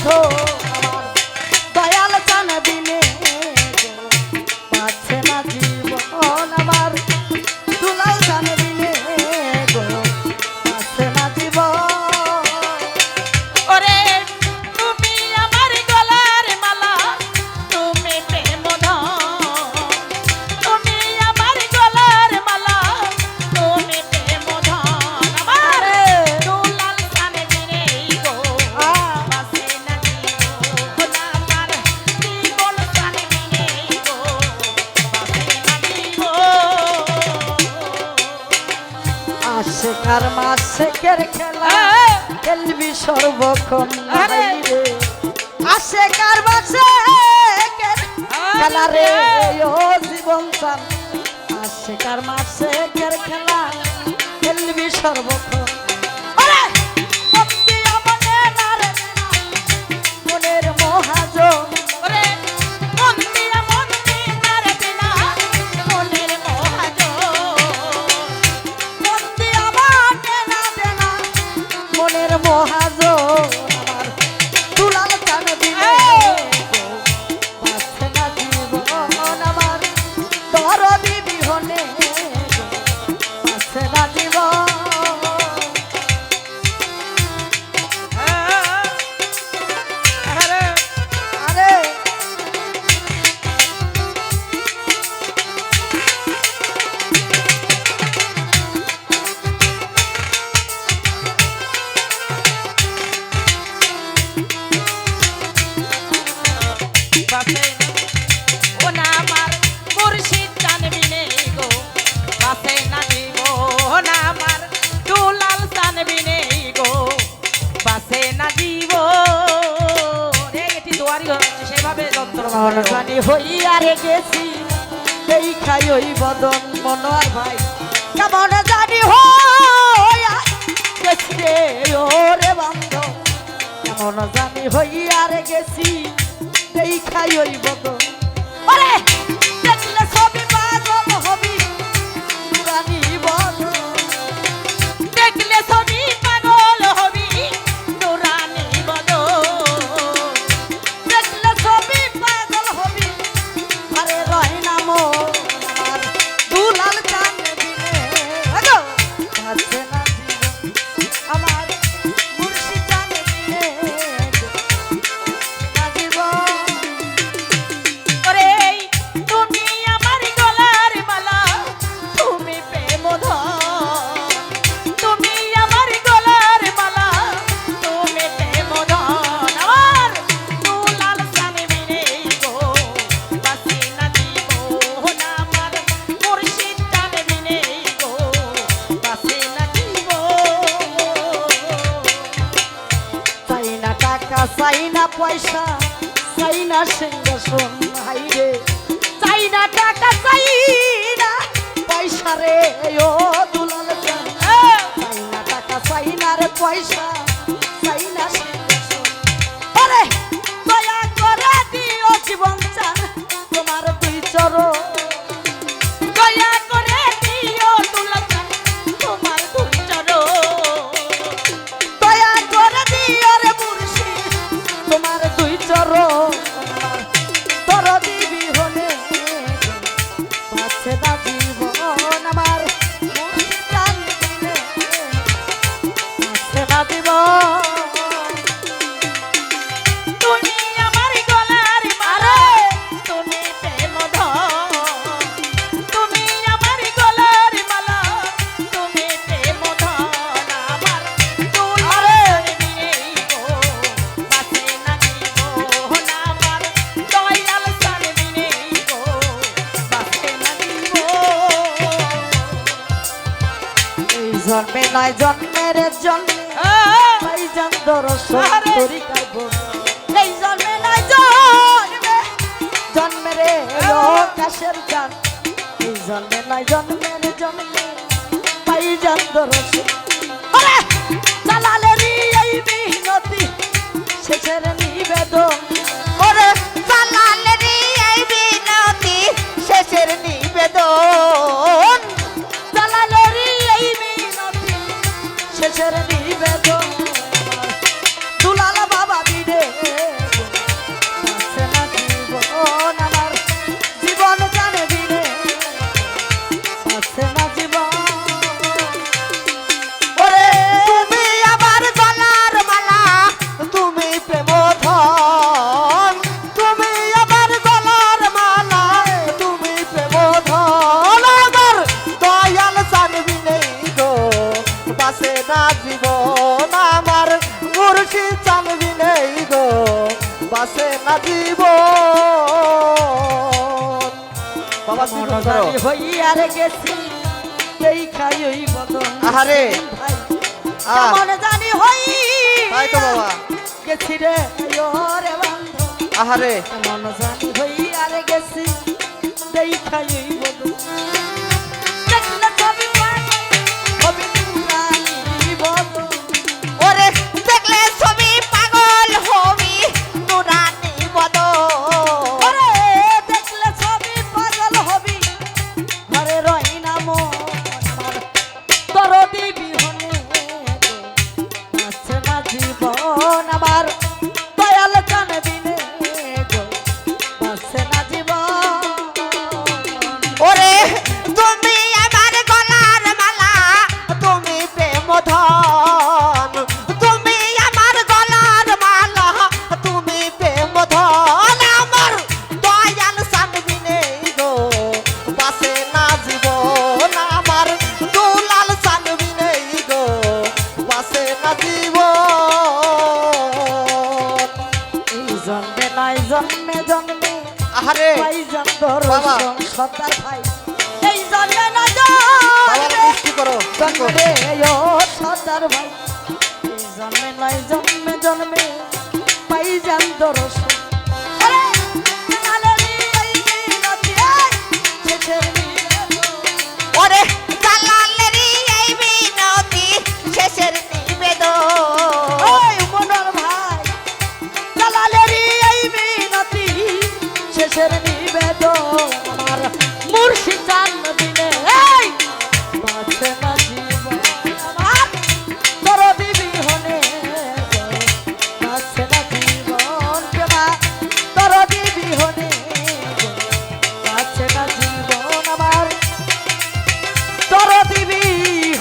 দেখো সর্বক্ষণ আসে কার বাসে? খেলা রে। ও জীবন চান আসে মন জানি হইয়া রে গেছি এই খাই ওই বদন মন আর ভাই। কেমন জানি হইয়া গেছি রে, ওরে বান্ধ কেমন জানি হই রে গেছি এই খাই ওই বদন। ওরে! কথা চাই না সিংহাসন হাইরে চাই না টাকা চাই না পয়সা রে ও দুলাল হ্যাঁ। চাই না পয়সা। জন্মে। নয় জন্মের জন্মে ভাই জান দর্শন জন্মের আকাশের জান এই জন্মে নয় জন্মের জন্মে ভাই জান দর্শন নিবেদন। ও হইয়ার গেছি এই খাই ওই বদন। আহারে। কেমন জানি হই তাই তো বাবা। গেছি রে ওরে বান্ধব আহারে। কেমন গেছি এই সর্দার ভাই এই জন্মে না জন্মে ও সর্দার ভাই এই জন্মে নয়, জন্মে জন্মে, পাই যান দর্শন।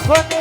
What.